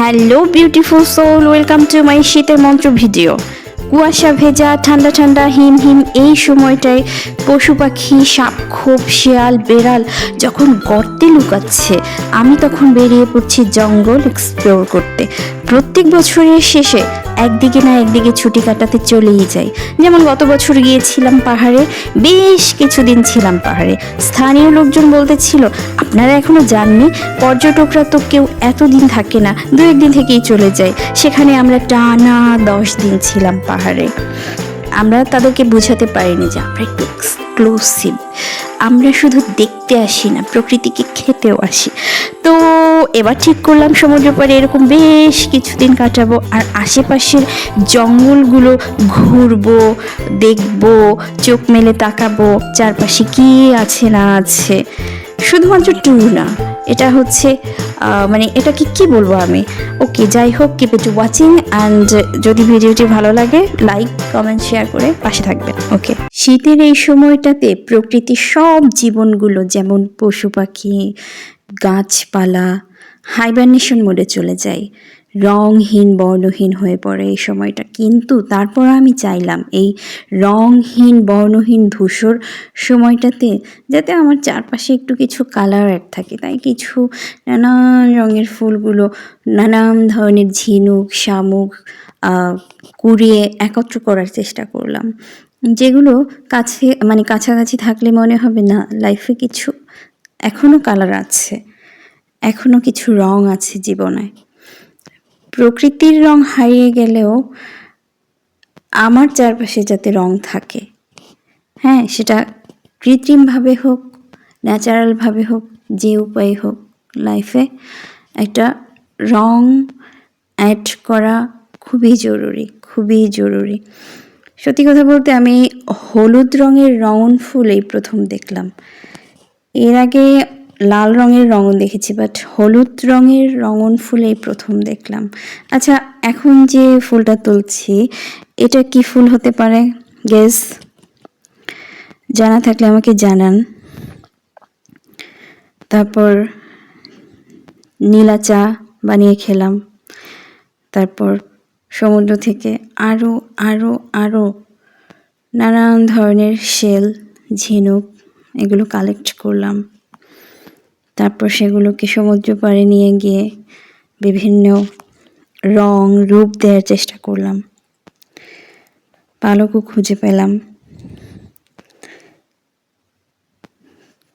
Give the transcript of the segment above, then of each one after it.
Hello beautiful soul welcome to my শীতের মন্ত্র video কুয়াশা ভেজা, ঠান্ডা ঠান্ডা, হিম হিম, এই সময়টায় পশু পাখি, সাপ, খোপ, শিয়াল, বেড়াল যখন গর্তে লুকাচ্ছে, আমি তখন বেরিয়ে পড়ছি জঙ্গল এক্সপ্লোর করতে। প্রত্যেক বছরের শেষে একদিকে না একদিকে ছুটি কাটাতে চলেই যাই। যেমন গত বছর গিয়েছিলাম পাহাড়ে, বেশ কিছুদিন ছিলাম পাহাড়ে। স্থানীয় লোকজন বলতেছিল, আপনারা এখনও যাননি? পর্যটকরা তো কেউ এতদিন থাকে না, দু একদিন থেকেই চলে যায়। সেখানে আমরা টানা দশ দিন ছিলাম পাহাড়ে। আমরা তাদেরকে বোঝাতে পারিনি যে আমরা একটু এক্সক্লুসিভ আমরা শুধু দেখতে আসি না, প্রকৃতিকে খেতেও আসি। তো এবার ঠিক করলাম সমুদ্র পাড়ে এরকম বেশ কিছুদিন কাটাবো আর আশেপাশের জঙ্গলগুলো ঘুরবো, দেখব, চোখ মেলে তাকাবো, চারপাশে কি আছে না আছে। শুধুমাত্র ট্যুর না, এটা হচ্ছে মানে এটাকে কি বলব আমি? ওকে যাই হোক কিপ ইট ওয়াচিং অ্যান্ড যদি ভিডিওটি ভালো লাগে লাইক কমেন্ট শেয়ার করে পাশে থাকবেন। ওকে শীতের এই সময়টাতে প্রকৃতির সব জীবনগুলো যেমন পশু পাখি, গাছপালা হাইবারনেশন মোডে চলে যায়। রংহীন বর্ণহীন হয়ে পড়ে এই সময়টা। কিন্তু তারপর আমি চাইলাম এই রংহীন বর্ণহীন, ধূসর সময়টাতে যাতে আমার চারপাশে একটু কিছু কালার অ্যাড থাকে। তাই কিছু নানান রঙের ফুলগুলো, নানান ধরনের ঝিনুক, শামুক কুড়িয়ে একত্র করার চেষ্টা করলাম। যেগুলো কাছে মানে কাছাকাছি থাকলে মনে হবে, না লাইফে কিছু এখনও কালার আছে। এখনও কিছু রং আছে জীবনে। প্রকৃতির রং হারিয়ে গেলেও আমার চারপাশে যাতে রং থাকে। হ্যাঁ সেটা কৃত্রিমভাবে হোক, ন্যাচারালভাবে হোক, যে উপায়ে হোক লাইফে একটা রং অ্যাড করা খুবই জরুরি খুবই জরুরি। সত্যি কথা বলতে আমি হলুদ রঙের রঙন ফুল এই প্রথম দেখলাম। এর আগে লাল রঙের রঙন দেখেছি বাট হলুদ রঙের রঙন ফুল এই প্রথম দেখলাম। আচ্ছা এখন যে ফুলটা তুলছি, এটা কি ফুল হতে পারে? গেস জানা থাকলে আমাকে জানান। তারপর নীলা চা বানিয়ে খেলাম। তারপর সমুদ্র থেকে আরও আরও আরও নানান ধরনের শেল, ঝিনুক, এগুলো কালেক্ট করলাম। তারপর সেগুলোকে সমুদ্র পাড়ে নিয়ে গিয়ে বিভিন্ন রং, রূপ দেওয়ার চেষ্টা করলাম। পালকও খুঁজে পেলাম।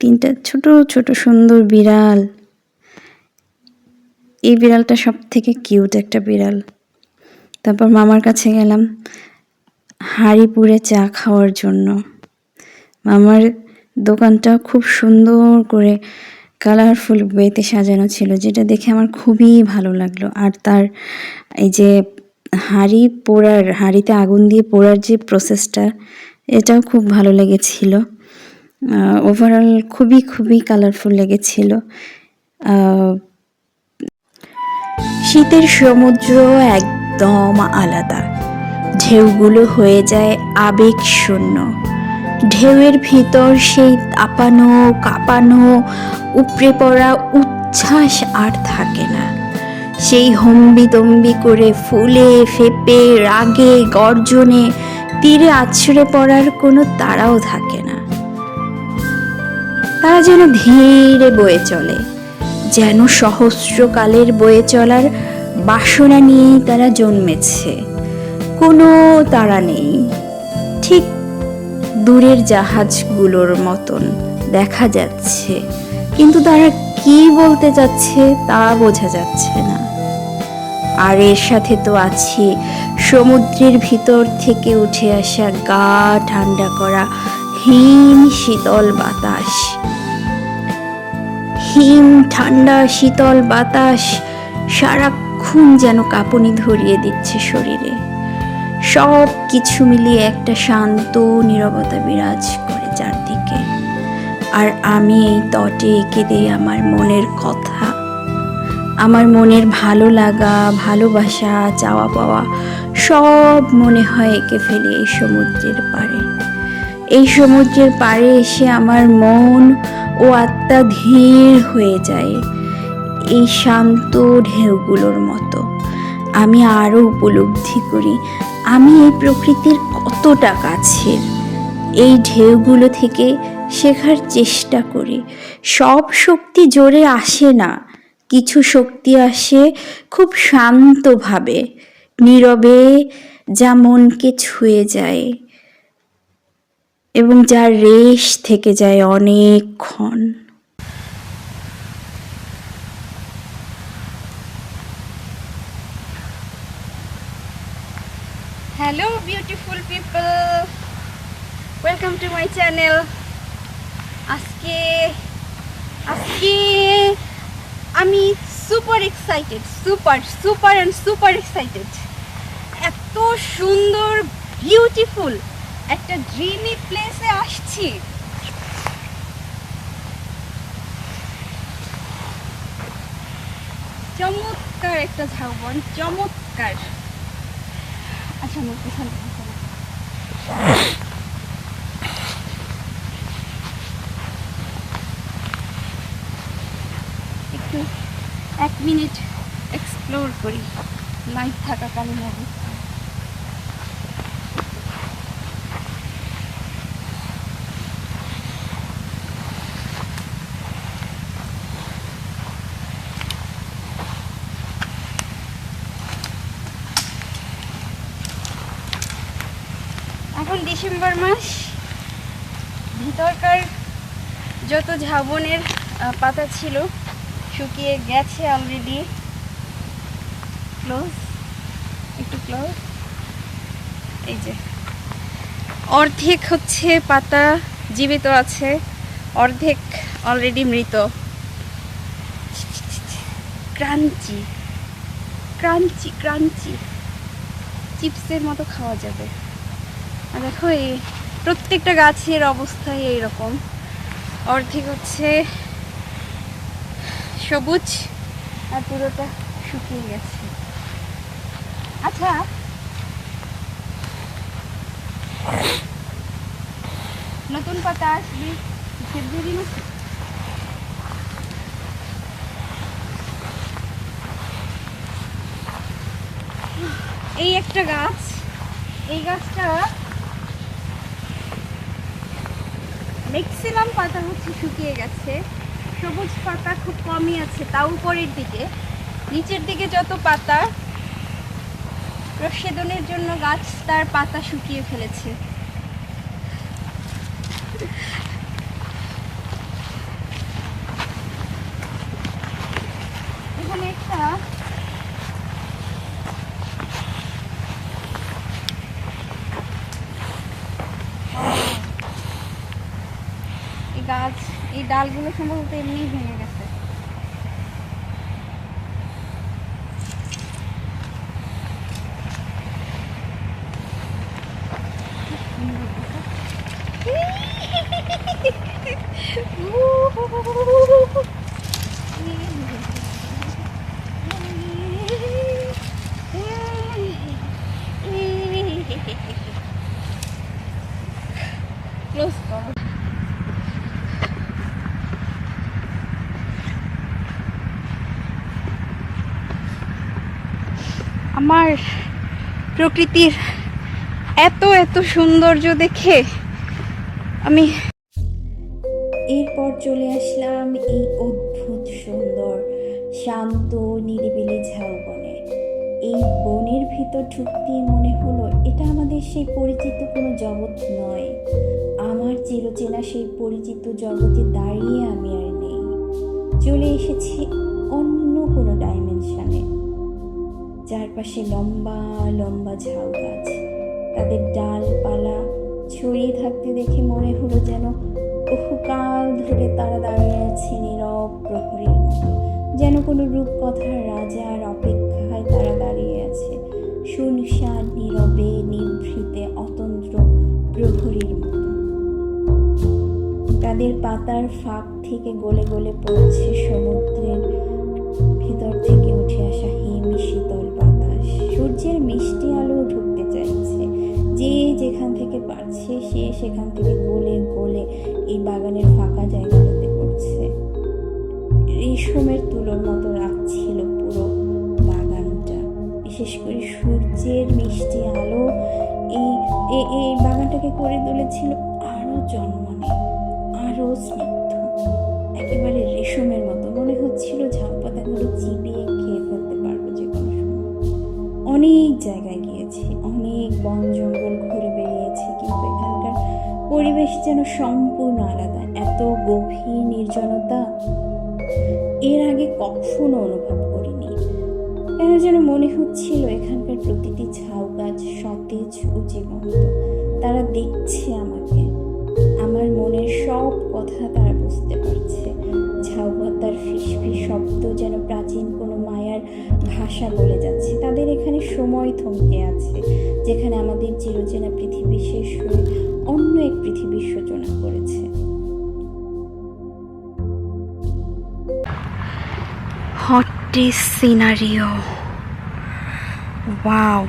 তিনটা ছোট ছোট, সুন্দর বিড়াল। এই বিড়ালটা সব থেকে কিউট একটা বিড়াল। তারপর মামার কাছে গেলাম হাঁড়িপুরে চা খাওয়ার জন্য। মামার দোকানটা খুব সুন্দর করে কালারফুল ওয়েতে সাজানো ছিল, যেটা দেখে আমার খুবই ভালো লাগল। আর তার এই যে হাঁড়ি পোড়ার, হাঁড়িতে আগুন দিয়ে পোড়ার যে প্রসেসটা এটাও খুব ভালো লেগেছিল। ওভারঅল খুবই খুবই কালারফুল লেগেছিল। শীতের সমুদ্র একদম আলাদা। ঢেউগুলো হয়ে যায় আবেগ শূন্য। ঢেউয়ের ভিতর সেই তাপানো কাঁপানো, উপড়ে পড়া উচ্ছ্বাস আর থাকে না। সেই হম্বি তম্বি করে ফুলে ফেপে, রাগে, গর্জনে, তীরে আছড়ে পড়ার কোনো তাড়াও থাকে না। তারা যেন ধীরে বয়ে চলে, যেন সহস্রকালের বয়ে চলার বাসনা নিয়েই তারা জন্মেছে। কোনো তারা নেই। দূরের জাহাজগুলোর মতন দেখা যাচ্ছে। কিন্তু তারা কি বলতে চাচ্ছে তা বোঝা যাচ্ছে না। আর এর সাথে তো আছে। সমুদ্রের ভিতর থেকে উঠে আসা গা ঠান্ডা করা হিম শীতল বাতাস। হিম ঠান্ডা শীতল বাতাস সারাক্ষণ যেন কাঁপুনি ধরিয়ে দিচ্ছে শরীরে। সব কিছু মিলিয়ে একটা শান্ত নীরবতা বিরাজ করে চারদিকে। আর আমি এই তটে এঁকে দিই আমার মনের কথা। আমার মনের ভালো লাগা, ভালোবাসা, চাওয়া পাওয়া সব মনে হয় এঁকে ফেলে এই সমুদ্রের পাড়ে। এই সমুদ্রের পাড়ে এসে আমার মন ও আত্মা ধীর হয়ে যায় এই শান্ত ঢেউগুলোর মতো। আমি আরও উপলব্ধি করি আমি এই প্রকৃতির কতটা কাছের। এই ঢেউগুলো থেকে শেখার চেষ্টা করি। সব শক্তি জোরে আসে না। কিছু শক্তি আসে খুব শান্তভাবে। নীরবে যা মনকে ছুঁয়ে যায় এবং যা রেশ থেকে যায় অনেকক্ষণ। Hello beautiful people welcome to my channel আজকে আজকে আমি super excited super super and super excited এত সুন্দর বিউটিফুল একটা ড্রিমি প্লেসে আসছি। চমৎকার একটা ঝাউবন, চমৎকার। আচ্ছা। একটু এক মিনিট এক্সপ্লোর করি লাইট থাকাকালীন অবস্থা এখন ডিসেম্বর মাস, ভিতরকার যত ঝাবনের পাতা ছিল, শুকিয়ে গেছে অলরেডি ক্লোজ একটু ক্লোজ এই যে। অর্ধেক হচ্ছে পাতা, জীবিত আছে, অর্ধেক অলরেডি মৃত। Crunchy crunchy crunchy. চিপসের মতো খাওয়া যাবে। দেখো এই প্রত্যেকটা গাছের অবস্থাই এইরকম। অর্ধেক হচ্ছে সবুজ আর পুরোটা শুকিয়ে গেছে। আচ্ছা। নতুন পাতা আসবে ফেব্রুয়ারি মাসে এই একটা গাছ, এই গাছটা ম্যাক্সিমাম পাতা হচ্ছে শুকিয়ে গেছে সবুজ পাতা খুব কমই আছে, তাও উপরের দিকে। নিচের দিকে যত পাতা, প্রসেদনের জন্য গাছ তার পাতা শুকিয়ে ফেলেছে। এখানে একটা এই গাছ এই ডালগুলো সম্ভবত এমনি ভেঙে গেছে। ক্লোজ আমার প্রকৃতির এত এত সৌন্দর্য দেখে আমি এরপর চলে আসলাম এই অদ্ভুত সুন্দর, শান্ত, নিরিবিলি ঝাউবনে এই বনের ভিতর ঢুকতেই মনে হলো এটা আমাদের সেই পরিচিত কোনো জগৎ নয়। আমার চিরচেনা সেই পরিচিত জগতে দাঁড়িয়ে আমি আর নেই। চলে এসেছি অন্য কোনো ডাইমেনশনে চারপাশে লম্বা লম্বা ঝাউ গাছ। তাদের ডালপালা ছড়িয়ে থাকতে দেখে মনে হলো যেন বহুকাল ধরে তারা দাঁড়িয়ে আছে নীরব প্রহরীর মতো। যেন কোনো রূপকথার রাজার অপেক্ষায় তারা দাঁড়িয়ে আছে। শুনশান নীরবে, নিভৃতে অতন্ত্র প্রহরীর মতো। তাদের পাতার ফাঁক থেকে গলে গলে পড়ছে সমুদ্রের ভিতর থেকে উঠে আসা হিম শীতল বাতাস, সূর্যের মিষ্টি আলো ঢুকতে চাইছে। যে যেখান থেকে পারছে, সে সেখান থেকে গলে গলে এই বাগানের ফাঁকা জায়গাটাতে পড়ছে। রেশমের তুলোর মতো রাখছিল পুরো বাগানটা। বিশেষ করে সূর্যের মিষ্টি আলো এই এই বাগানটাকে করে তুলেছিল আরও জন্মনে আরও স্নিগ্ধ। একেবারে যেন সম্পূর্ণ আলাদা, এত গভীর নির্জনতা। এর আগে কখনো অনুভব করিনি। কেন যেন মনে হচ্ছিল এখানকার প্রতিটি ঝাউ গাছ সতেজ ও জীবন্ত। তারা দেখছে আমাকে। আমার মনের সব কথা তারা বুঝতে পারছে। ঝাউ পাতার ফিসফিস শব্দ যেন প্রাচীন কোনো মায়ার ভাষা বলে যাচ্ছে। তাদের এখানে সময় থমকে আছে, যেখানে আমাদের চিরচেনা পৃথিবী শেষ হয়ে অন্য এক পৃথিবীর সূচনা করেছে hottest scenario. Wow.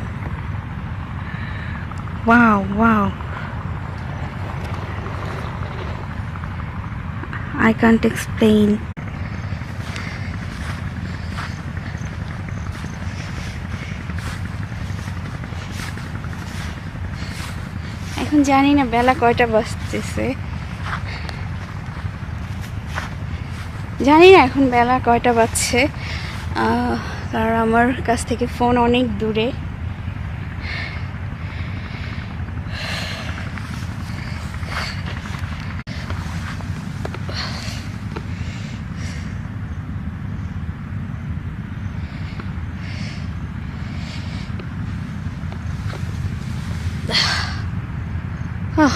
Wow, wow. I can't explain. জানি না বেলা কয়টা বাজতেছে? জানি না এখন বেলা কয়টা বাজছে। কারণ আমার কাছ থেকে ফোন অনেক দূরে আহ।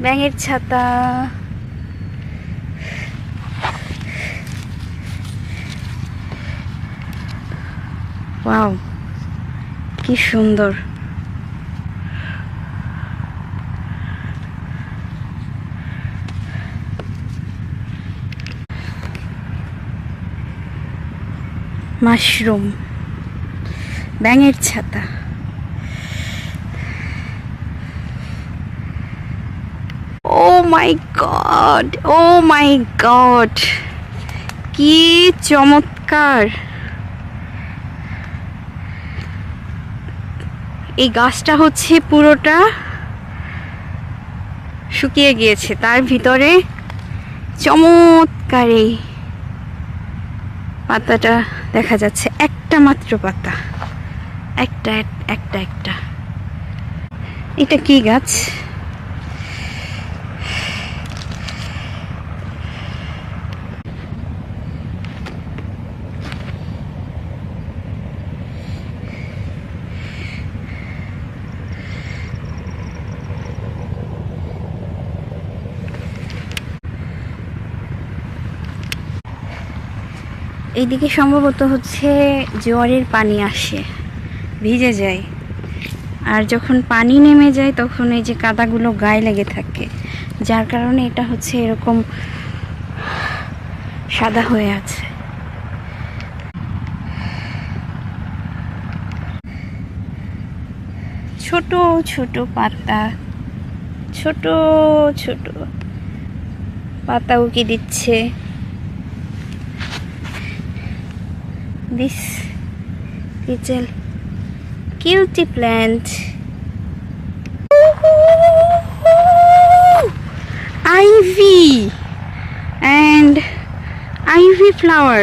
ব্যাঙের ছাতা ওয়াও কি সুন্দর। মাশরুম ব্যাঙের ছাতা ও মাই গড ও মাই গড কি চমৎকার। এই গাছটা হচ্ছে পুরোটা শুকিয়ে গিয়েছে, তার ভিতরে চমৎকার এই পাতাটা দেখা যাচ্ছে, একটা মাত্র পাতা। একটা একটা একটা। এটা কি গাছ? এইদিকে সম্ভবত হচ্ছে জোয়ারের পানি আসে, ভিজে যায়। আর যখন পানি নেমে যায়, তখন এই যে কাদাগুলো গায়ে লেগে থাকে। যার কারণে এটা হচ্ছে এরকম সাদা হয়ে আছে। ছোট ছোট পাতা, ছোট ছোট পাতা উকি দিচ্ছে। This little cutie plant. Ivy and ivy flower.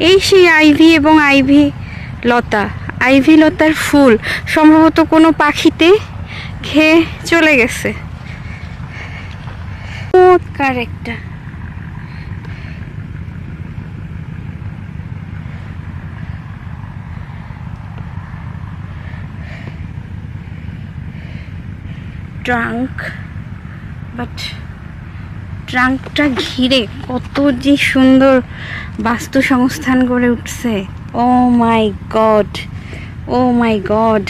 এই সেই আইভি এবং আইভি লতা আইভি লতার ফুল সম্ভবত কোনো পাখিতে খেয়ে চলে গেছে চমৎকার একটা ট্রাঙ্ক বাট ট্রাঙ্কটা ঘিরে কত যে সুন্দর বাস্তু সংস্থান গড়ে উঠছে। ও মাই গড ও মাই গড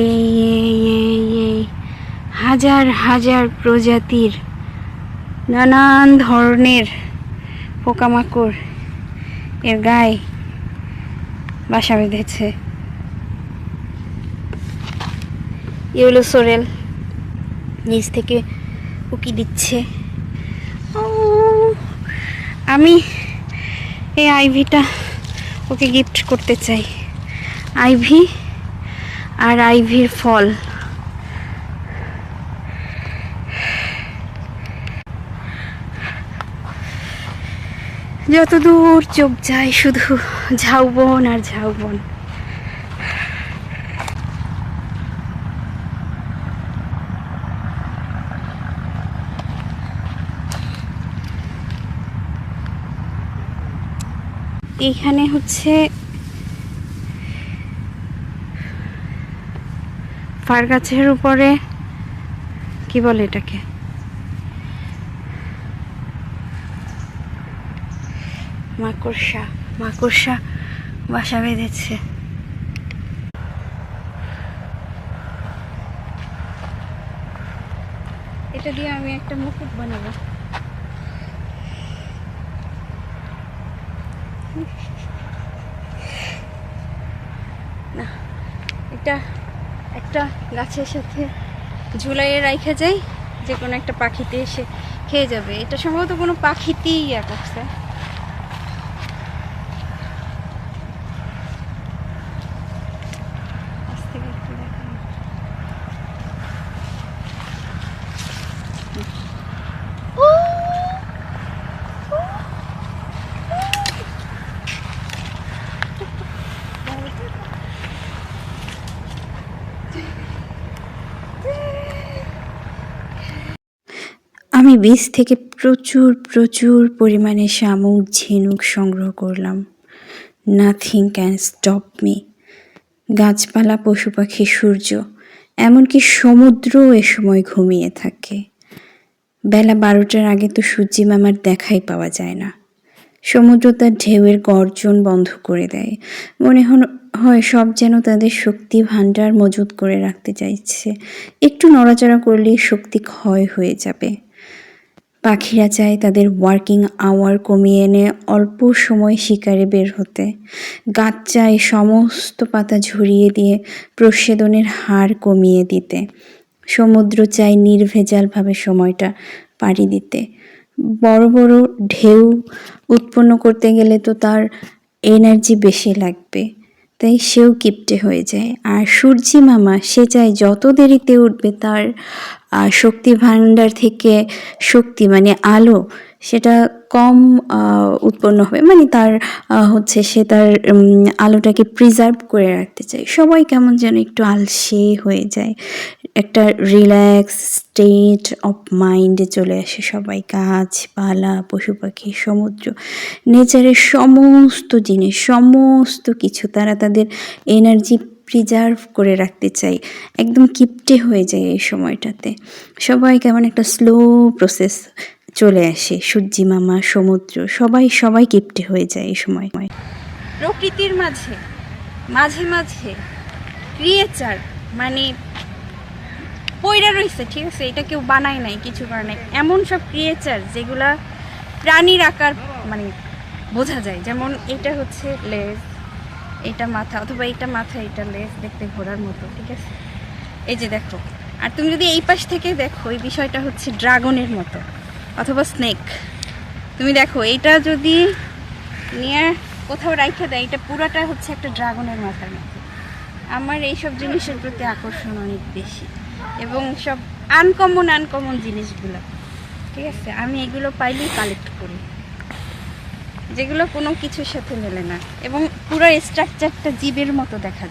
এই এই হাজার হাজার প্রজাতির নানান ধরনের পোকামাকড় এর গায়ে বাসা বেঁধেছে। ইউলো সোরেল নিচ থেকে উকি দিচ্ছে। আমি এই আইভিটা ওকে গিফট করতে চাই। আইভি আর আইভির ফল। যত দূর চোখ যায় শুধু ঝাউবন আর ঝাউবন। এইখানে হচ্ছে ফার গাছের উপরে কি বলে এটাকে? মাকড়সা মাকড়সা বাসা বেঁধেছে। এটা দিয়ে আমি একটা মুকুট বানাবো। এটা একটা গাছের সাথে ঝুলাইয়ে রাখা যায় যে কোনো একটা পাখিতে এসে খেয়ে যাবে। এটা সম্ভবত কোনো পাখিতেই ইয়া করছে বীজ থেকে প্রচুর প্রচুর পরিমাণে শামুক, ঝিনুক সংগ্রহ করলাম। নাথিং ক্যান স্টপ মি গাছপালা, পশু পাখি, সূর্য, এমনকি সমুদ্রও এ সময় ঘুমিয়ে থাকে। বেলা বারোটার আগে তো সূর্যি মামার দেখাই পাওয়া যায় না। সমুদ্র তার ঢেউয়ের গর্জন বন্ধ করে দেয়। মনে হয় সব যেন তাদের শক্তি ভাণ্ডার মজুত করে রাখতে চাইছে। একটু নড়াচড়া করলেই শক্তি ক্ষয় হয়ে যাবে। পাখিরা চায় তাদের ওয়ার্কিং আওয়ার কমিয়ে এনে অল্প সময় শিকারে বের হতে। গাছ চায় সমস্ত পাতা ঝরিয়ে দিয়ে প্রসেদনের হার কমিয়ে দিতে। সমুদ্র চায় নির্ভেজালভাবে সময়টা পাড়ি দিতে। বড় বড় ঢেউ উৎপন্ন করতে গেলে তো তার এনার্জি বেশি লাগবে। তাই সেও কিপ্টে হয়ে যায়। আর সূর্যি মামা, সে চায় যত দেরিতে উঠবে তার শক্তি ভাণ্ডার থেকে শক্তি মানে আলো, সেটা কম উৎপন্ন হবে। মানে তার হচ্ছে সে তার আলোটাকে প্রিজার্ভ করে রাখতে চায়। সবাই কেমন যেন একটু আলসে হয়ে যায়। একটা রিল্যাক্স স্টেট অফ মাইন্ডে চলে আসে সবাই, গাছপালা পশু পাখি সমুদ্র, নেচারের সমস্ত জিনিস, সমস্ত কিছু তারা তাদের এনার্জি প্রিজার্ভ করে রাখতে চাই একদম কিপটে হয়ে যায় এই সময়টাতে। সবাই কেমন একটা স্লো প্রসেস চলে আসে, সূর্যি মামা, সমুদ্র, সবাই সবাই কিপটে হয়ে যায় এই সময়। প্রকৃতির মাঝে মাঝে মাঝে ক্রিয়েচার মানে পয়রা রয়েছে ঠিক আছে? এটা কেউ বানায় নাই কিছু করে নাই এমন সব ক্রিয়েচার যেগুলা প্রাণীর আকার মানে বোঝা যায়। যেমন এটা হচ্ছে লেজ, এটা মাথা, অথবা এটা মাথা, এটা লেজ দেখতে ঘোড়ার মতো, ঠিক আছে? এই যে দেখো, আর তুমি যদি এই পাশ থেকে দেখো, এই বিষয়টা হচ্ছে ড্রাগনের মতো, অথবা স্নেক তুমি দেখো, এটা যদি নিয়ে কোথাও রাইখে দেয়, এটা পুরাটা হচ্ছে একটা ড্রাগনের মাথার মতো। আমার এইসব জিনিসের প্রতি আকর্ষণ অনেক বেশি। এবং সব আনকমন আনকমন জিনিসগুলো। ঠিক আছে? আমি এগুলো পাইলেই কালেক্ট করি। যেগুলো কোনো কিছুর সাথে মেলে না। এবং পুরো স্ট্রাকচারটা জীবের মতো দেখা